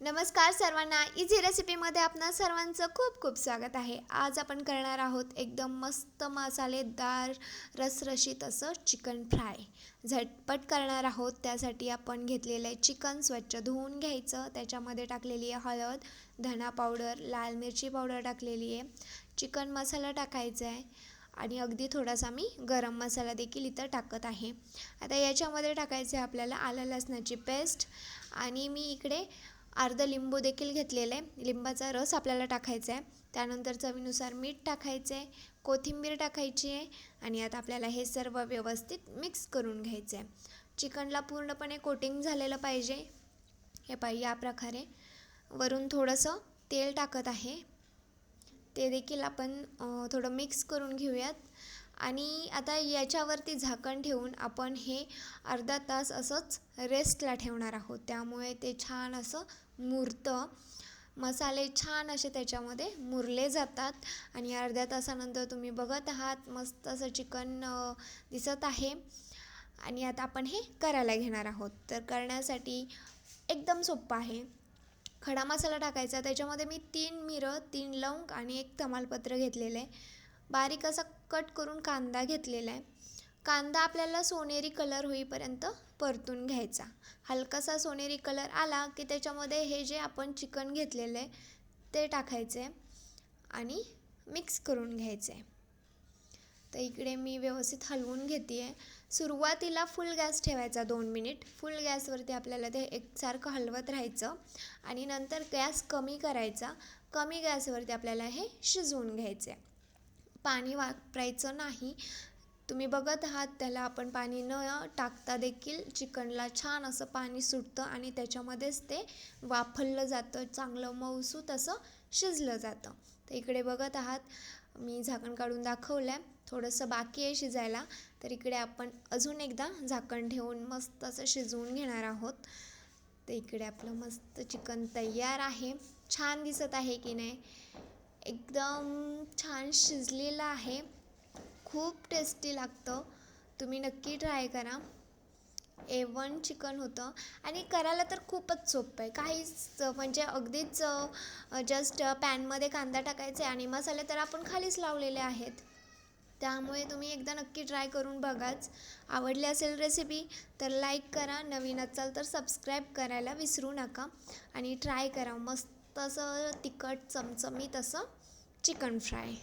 नमस्कार सर्वांना इझी रेसिपीमध्ये आपणा सर्वांचं खूप खूप स्वागत आहे. आज आपण करणार आहोत एकदम मस्त मसालेदार रसरशीत असं चिकन फ्राय. झटपट करणार आहोत त्यासाठी आपण घेतलेलं आहे चिकन स्वच्छ धुवून घ्यायचं. त्याच्यामध्ये टाकलेली आहे हळद धना पावडर लाल मिरची पावडर टाकलेली आहे. चिकन मसाला टाकायचा आहे आणि अगदी थोडासा मी गरम मसाला देखील इथं टाकत आहे. आता याच्यामध्ये टाकायचं आहे आपल्याला आलं लसणाची पेस्ट आणि मी इकडे अर्धा लिंबू देखील घेतलेलं. आहे लिंबाचा रस आपल्याला टाकायचा आहे. त्यानंतर चवीनुसार मीठ टाकायचं आहे. कोथिंबीर टाकायची आहे. आणि आता आपल्याला हे सर्व व्यवस्थित मिक्स करून घ्यायचं आहे. चिकनला पूर्णपणे कोटिंग झालेलं पाहिजे. हे पाहिजे या प्रकारे. वरून थोडंसं तेल टाकत आहे. ते देखील आपण थोडं मिक्स करून घेऊयात. आणि आता याच्यावरती झाकण ठेवून आपण हे अर्धा तास असंच रेस्टला ठेवणार आहोत. त्यामुळे ते छान असं मुरतं मसाले छान असे त्याच्यामध्ये मुरले जातात. आणि अर्ध्या तासानंतर तुम्ही बघत आहात मस्त असं चिकन दिसत आहे. आणि आता आपण हे करायला घेणार आहोत. तर करण्यासाठी एकदम सोपं आहे. खडा मसाला टाकायचा. त्याच्यामध्ये मी तीन मिरं तीन लवंग आणि एक तमालपत्र घेतलेलं आहे. बारीक असा कट करून कांदा घेतलेला आहे. कांदा आपल्याला सोनेरी कलर होईपर्यंत परतून घ्यायचा. हलकासा सोनेरी कलर आला की त्याच्यामध्ये हे जे आपण चिकन घेतलेलं आहे ते टाकायचे आणि मिक्स करून घ्यायचे. तर इकडे मी व्यवस्थित हलवून घेते आहे सुरुवातीला फुल गॅस ठेवायचा दोन मिनिट. फुल गॅसवरती आपल्याला ते एकसारखं हलवत राहायचं आणि नंतर गॅस कमी करायचा. कमी गॅसवरती आपल्याला हे शिजवून घ्यायचे. पाणी वापरायचं नाही. तुम्ही बघत आहात त्याला आपण पाणी न टाकता देखील चिकनला छान असं पाणी सुटतं आणि त्याच्यामध्येच ते वाफललं जातं. चांगलं मऊसूत असं शिजलं जातं. तर इकडे बघत आहात मी झाकण काढून दाखवलं आहे थोडंसं बाकी आहे शिजायला. तर इकडे आपण अजून एकदा झाकण ठेवून मस्त असं शिजवून घेणार आहोत. तर इकडे आपलं मस्त चिकन तयार आहे. छान दिसत आहे की नाही? एकदम छान शिजलेलं आहे. खूप टेस्टी लागतं. तुम्ही नक्की ट्राय करा. ए वन चिकन होतं. आणि करायला तर खूपच सोपं आहे. काहीच म्हणजे अगदीच जस्ट पॅनमध्ये कांदा टाकायचे आणि मसाले तर आपण खालीच लावलेले आहेत. त्यामुळे तुम्ही एकदा नक्की ट्राय करून बघाच. आवडली असेल रेसिपी तर लाईक करा. नवीन असाल तर सबस्क्राईब करायला विसरू नका. आणि ट्राय करा. मस्त तसं तिखट चमचमीत असं चिकन फ्राय.